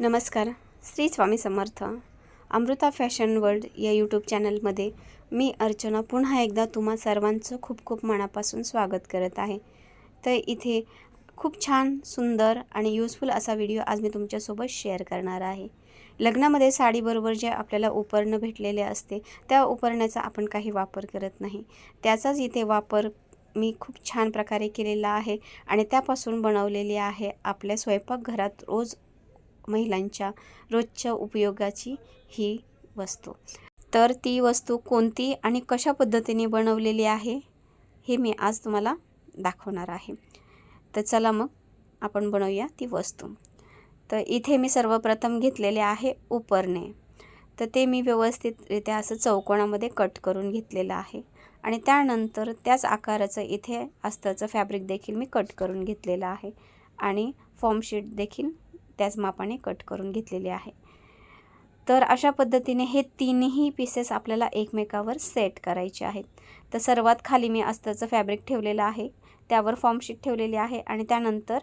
नमस्कार Shri Swami Samarth Amruta fashion world या YouTube चॅनलमध्ये मी अर्चना पुन्हा एकदा तुम्हा सर्वांचं खूप खूप मनापासून स्वागत करत आहे. तर इथे खूप छान सुंदर आणि युजफुल असा व्हिडिओ आज मी तुमच्यासोबत शेअर करणार आहे. लग्नामध्ये साडीबरोबर जे आपल्याला उपरणं भेटलेले असते त्या उपरण्याचा आपण काही वापर करत नाही. त्याचाच इथे वापर मी खूप छान प्रकारे केलेला आहे आणि त्यापासून बनवलेली आहे आपल्या स्वयंपाकघरात रोज महिलांच्या रोजच्या उपयोगाची ही वस्तू. तर ती वस्तू कोणती आणि कशा पद्धतीने बनवलेली आहे हे मी आज तुम्हाला दाखवणार आहे. तर चला मग आपण बनवूया ती वस्तू. तर इथे मी सर्वप्रथम घेतलेले आहे उपरणे. तर ते मी व्यवस्थितरित्या असं चौकोनामध्ये कट करून घेतलेलं आहे आणि त्यानंतर त्याच आकाराचं इथे अस्तरचं फॅब्रिक देखील मी कट करून घेतलेलं आहे आणि फॉर्मशीट देखील त्याच मापाने कट करून घेतलेले आहे. तर अशा पद्धतीने हे तीनही पीसेस आपल्याला एकमेकावर सेट करायचे आहेत. तर सर्वात खाली मी अस्तरचं फॅब्रिक ठेवलेलं आहे. त्यावर फॉर्मशीट ठेवलेली आहे आणि त्यानंतर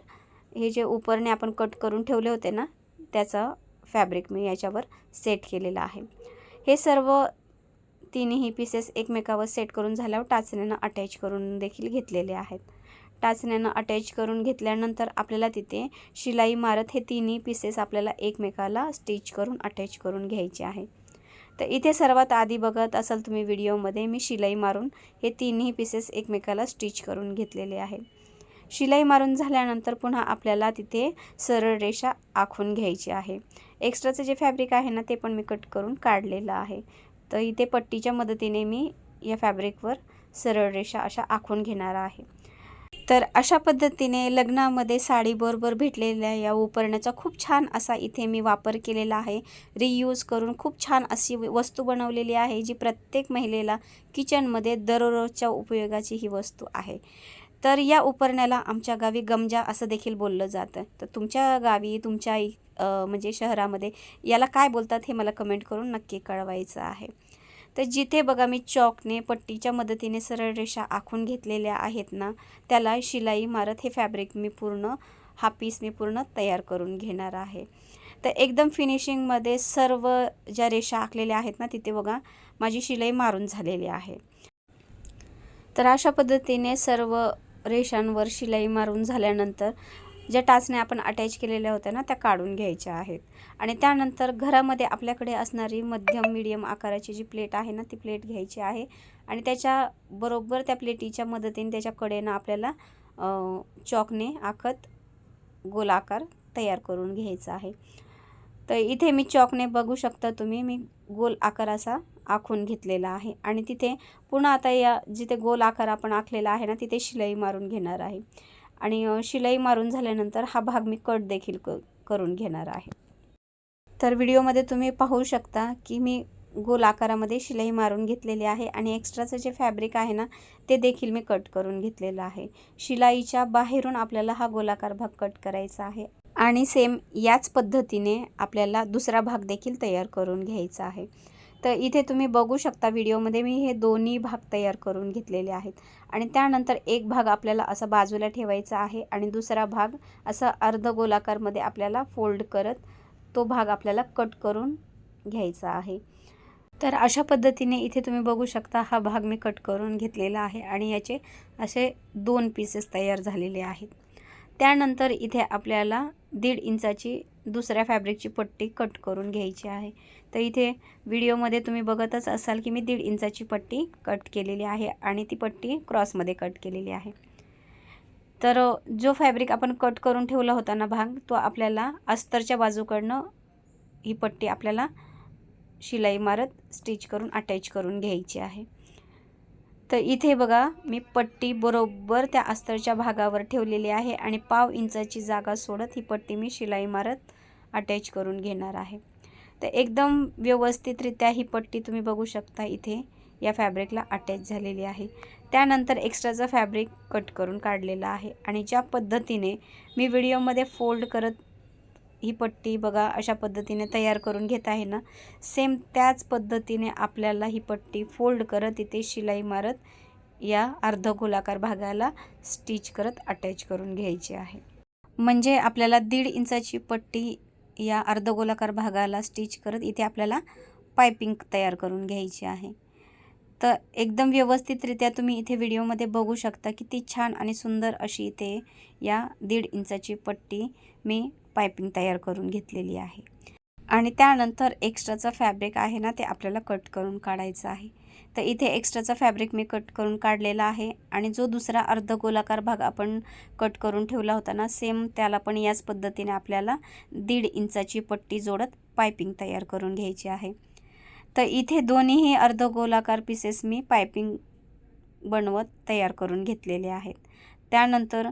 हे जे उपरणे आपण कट करून ठेवले होते ना त्याचं फॅब्रिक मी याच्यावर सेट केलेलं आहे. हे सर्व तिन्ही पीसेस एकमेकावर सेट करून झाल्यावर टाचण्यानं अटॅच करून देखील घेतलेले आहेत. टाचण्यानं अटॅच करून घेतल्यानंतर आपल्याला तिथे शिलाई मारत हे तिन्ही पीसेस आपल्याला एकमेकाला स्टिच करून अटॅच करून घ्यायचे आहे. तर इथे सर्वात आधी बघत असाल तुम्ही व्हिडिओमध्ये मी शिलाई मारून हे तिन्ही पीसेस एकमेकाला स्टिच करून घेतलेले आहे. शिलाई मारून झाल्यानंतर पुन्हा आपल्याला तिथे सरळ रेषा आखून घ्यायची आहे. एक्स्ट्राचं जे फॅब्रिक आहे ना ते पण मी कट करून काढलेलं आहे. तर इथे पट्टीच्या मदतीने मी या फॅब्रिकवर सरळ रेषा अशा आखून घेणार आहे. तर अशा पद्धतीने लग्नामध्ये साडीबरोबर भेटलेल्या या उपरण्याचा खूप छान असा इथे मी वापर केलेला आहे. रियूज करून खूप छान अशी वस्तू बनवलेली आहे जी प्रत्येक महिलेला किचनमध्ये दररोजच्या उपयोगाची ही वस्तू आहे. तर या उपरण्याला आमच्या गावी गमजा असं देखील बोललं जातं. तर तुमच्या गावी तुमच्या म्हणजे शहरामध्ये याला काय बोलतात हे मला कमेंट करून नक्की कळवायचं आहे. तर जिथे बघा मी चॉकने पट्टीच्या मदतीने सरळ रेषा आखून घेतलेल्या आहेत ना त्याला शिलाई मारत हे फॅब्रिक मी पूर्ण हा पीस मी पूर्ण तयार करून घेणार आहे. तर एकदम फिनिशिंगमध्ये सर्व ज्या रेषा आखलेल्या आहेत ना तिथे बघा माझी शिलाई मारून झालेली आहे. तर अशा पद्धतीने सर्व रेषांवर शिलाई मारून झाल्यानंतर ज्या टाचण्या आपण अटॅच केलेल्या होत्या ना त्या काढून घ्यायच्या आहेत. आणि त्यानंतर घरामध्ये आपल्याकडे असणारी मध्यम मिडियम आकाराची जी प्लेट आहे ना ती प्लेट घ्यायची आहे. आणि त्याच्या बरोबर त्या प्लेटीच्या मदतीने त्याच्या कडेनं आपल्याला चॉकने आखत गोलाकार तयार करून घ्यायचा आहे. तर इथे मी चॉकने बघू शकता तुम्ही मी गोल आकार असा आखून घेतलेला आहे. आणि तिथे पुन्हा आता या जिथे गोल आकार आपण आखलेला आहे ना तिथे शिलाई मारून घेणार आहे. आणि शिलाई मारून झाल्यानंतर हा भाग मी कट देखील क करून घेणार आहे. तर व्हिडिओमध्ये तुम्ही पाहू शकता की मी गोल आकारामध्ये शिलाई मारून घेतलेली आहे आणि एक्स्ट्राचं जे फॅब्रिक आहे ना ते देखील मी कट करून घेतलेलं आहे. शिलाईच्या बाहेरून आपल्याला हा गोलाकार भाग कट करायचा आहे आणि सेम याच पद्धतीने आपल्याला दुसरा भाग देखील तयार करून घ्यायचा आहे. तर इथे तुम्ही बघू शकता व्हिडिओमध्ये मी हे दोन्ही भाग तयार करून घेतलेले आहेत. आणि त्यानंतर एक भाग आपल्याला असा बाजूला ठेवायचा आहे आणि दुसरा भाग असा अर्ध गोलाकारमध्ये आपल्याला फोल्ड करत तो भाग आपल्याला कट करून घ्यायचा आहे. तर अशा पद्धतीने इथे तुम्ही बघू शकता हा भाग मी कट करून घेतलेला आहे आणि याचे असे दोन पीसेस तयार झालेले आहेत. त्यानंतर इथे आपल्याला दीड इंचाची दुसऱ्या फॅब्रिकची पट्टी कट करून घ्यायची आहे. तर इथे व्हिडिओमध्ये तुम्ही बघतच असाल की मी दीड इंचाची पट्टी कट केलेली आहे आणि ती पट्टी क्रॉसमध्ये कट केलेली आहे. तर जो फॅब्रिक आपण कट करून ठेवला होता ना भाग तो आपल्याला अस्तरच्या बाजूकडनं ही पट्टी आपल्याला शिलाई मारत स्टिच करून अटॅच करून घ्यायची आहे. तर इथे बघा मी पट्टी बरोबर त्या अस्तरच्या भागावर ठेवलेली आहे आणि पाव इंचाची जागा सोडत ही पट्टी मी शिलाई मारत अटॅच करून घेणार आहे. तर एकदम व्यवस्थितरित्या ही पट्टी तुम्ही बघू शकता इथे या फॅब्रिकला अटॅच झालेली आहे. त्यानंतर एक्स्ट्राचं फॅब्रिक कट करून काढलेलं आहे आणि ज्या पद्धतीने मी व्हिडिओमध्ये फोल्ड करत ही पट्टी बघा अशा पद्धतीने तयार करून घेत आहे ना सेम त्याच पद्धतीने आपल्याला ही पट्टी फोल्ड करत इथे शिलाई मारत या अर्ध गोलाकार भागाला स्टिच करत अटॅच करून घ्यायची आहे. म्हणजे आपल्याला दीड इंचाची पट्टी या अर्धगोलाकार भागाला स्टिच करत इथे आपल्याला पायपिंग तयार करून घ्यायची आहे. तर एकदम व्यवस्थितरित्या तुम्ही इथे व्हिडिओमध्ये बघू शकता किती छान आणि सुंदर अशी इथे या दीड इंचाची पट्टी मी पायपिंग तयार करून घेतलेली आहे. आणि त्यानंतर एक्स्ट्राचं फॅब्रिक आहे ना ते आपल्याला कट करून काढायचं आहे. तर इथे एक्स्ट्राचा फॅब्रिक मी कट करून काढलेला आहे. आणि जो दुसरा अर्ध गोलाकार भाग आपण कट करून ठेवला होता ना सेम त्याला पण याच पद्धतीने आपल्याला दीड इंचाची पट्टी जोडत पायपिंग तयार करून घ्यायची आहे. तर इथे दोन्हीही अर्ध गोलाकार पीसेस मी पायपिंग बनवत तयार करून घेतलेले आहेत. त्यानंतर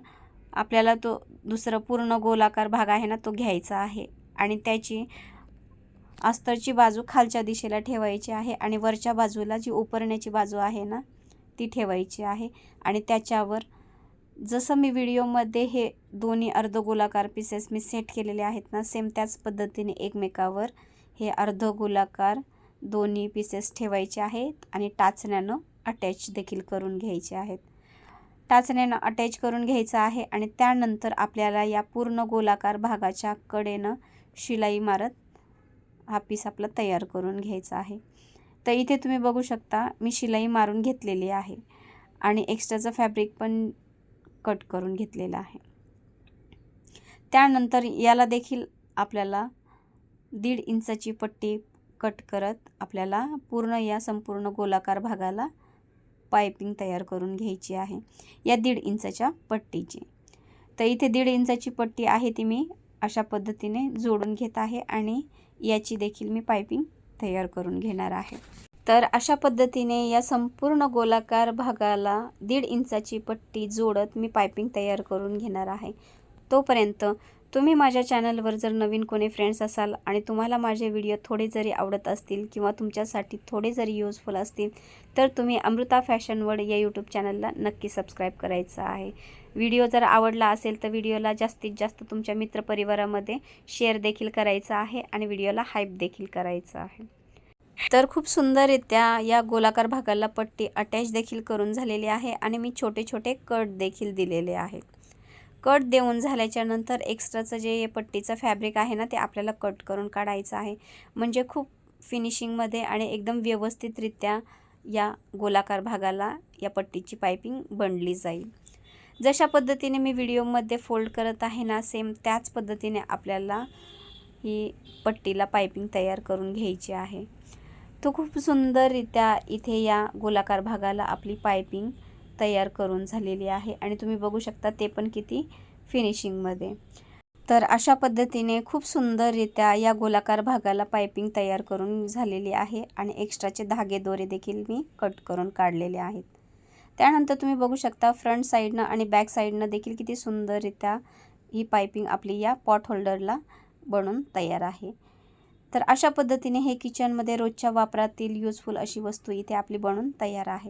आपल्याला तो दुसरा पूर्ण गोलाकार भाग आहे ना तो घ्यायचा आहे. आणि त्याची अस्तरची बाजू खालच्या दिशेला ठेवायची आहे आणि वरच्या बाजूला जी उपरण्याची बाजू आहे ना ती ठेवायची आहे. आणि त्याच्यावर जसं मी व्हिडिओमध्ये हे दोन्ही अर्धगोलाकार पीसेस मी सेट केलेले आहेत ना सेम त्याच पद्धतीने एकमेकावर हे अर्धगोलाकार दोन्ही पीसेस ठेवायचे आहेत आणि टाचण्यानं अटॅच देखील करून घ्यायचे आहेत. टाचण्यानं अटॅच करून घ्यायचं आहे आणि त्यानंतर आपल्याला या पूर्ण गोलाकार भागाच्या कडेनं शिलाई मारत हा पीस आपला तयार करून घ्यायचा आहे. तर इथे तुम्ही बघू शकता मी शिलाई मारून घेतलेली आहे आणि एक्स्ट्राचं फॅब्रिक पण कट करून घेतलेलं आहे. त्यानंतर याला देखील आपल्याला दीड इंचाची पट्टी कट करत आपल्याला पूर्ण या संपूर्ण गोलाकार भागाला पायपिंग तयार करून घ्यायची आहे या दीड इंचाच्या पट्टीची. तर इथे दीड इंचाची पट्टी आहे ती मी अशा पद्धतीने जोडून घेत आहे आणि याची देखील मी पायपिंग तयार करून घेणार आहे. तर अशा पद्धतीने या संपूर्ण गोलाकार भागाला दीड इंचाची पट्टी जोडत मी पायपिंग तयार करून घेणार आहे. तोपर्यंत तुम्ही माझ्या चॅनलवर जर नवीन कोणी फ्रेंड्स असाल आणि तुम्हाला माझे व्हिडिओ थोडे जरी आवडत असतील किंवा तुमच्यासाठी थोडे जरी यूजफुल असतील तर तुम्ही अमृता फॅशन वर्ल्ड या यूट्यूब चॅनलला नक्की सबस्क्राईब करायचं आहे. व्हिडिओ जर आवडला असेल तर व्हिडिओला जास्तीत जास्त तुमच्या मित्रपरिवारामध्ये शेअर देखील करायचा आहे आणि व्हिडिओला हाईप देखील करायचं आहे. तर खूप सुंदररित्या या गोलाकार भागाला पट्टी अटॅच देखील करून झालेली आहे आणि मी छोटे छोटे कट देखील दिलेले आहेत. कट देऊन झाल्याच्यानंतर एक्स्ट्राचं जे पट्टीचं फॅब्रिक आहे ना ते आपल्याला कट करून काढायचं आहे. म्हणजे खूप फिनिशिंगमध्ये आणि एकदम व्यवस्थितरित्या या गोलाकार भागाला या पट्टीची पायपिंग बनली जाईल. जशा पद्धतीने मी व्हिडिओमध्ये फोल्ड करत आहे ना सेम त्याच पद्धतीने आपल्याला ही पट्टीला पायपिंग तयार करून घ्यायची आहे. तो खूप सुंदररित्या इथे या गोलाकार भागाला आपली पायपिंग तयार करून झालेली आहे आणि तुम्ही बघू शकता ते पण किती फिनिशिंगमध्ये तर अशा पद्धतीने खूप सुंदररित्या या गोलाकार भागाला पायपिंग तयार करून झालेली आहे आणि एक्स्ट्राचे धागे दोरे देखील मी कट करून काढलेले आहेत. त्यानंतर तुम्ही बघू शकता फ्रंट साईडनं आणि बॅक साईडनं देखील किती सुंदररित्या ही पायपिंग आपली या पॉट होल्डरला बनून तयार आहे. तर अशा पद्धतीने हे किचनमध्ये रोजच्या वापरातील युजफुल अशी वस्तू इथे आपली बनून तयार आहे.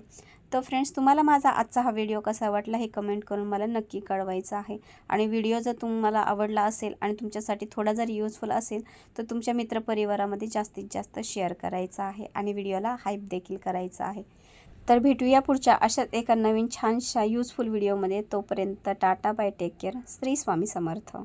तर फ्रेंड्स तुम्हाला माझा आजचा हा व्हिडिओ कसा वाटला हे कमेंट करून मला नक्की कळवायचं आहे. आणि व्हिडिओ जर तुम्हाला आवडला असेल आणि तुमच्यासाठी थोडा जर युजफुल असेल तर तुमच्या मित्रपरिवारामध्ये जास्तीत जास्त शेअर करायचा आहे आणि व्हिडिओला हाईप देखील करायचं आहे. तर भेटूया पुढच्या अशाच एका नवीन छानशा युजफुल व्हिडिओमध्ये तोपर्यंत tata bye take care Shri Swami Samarth.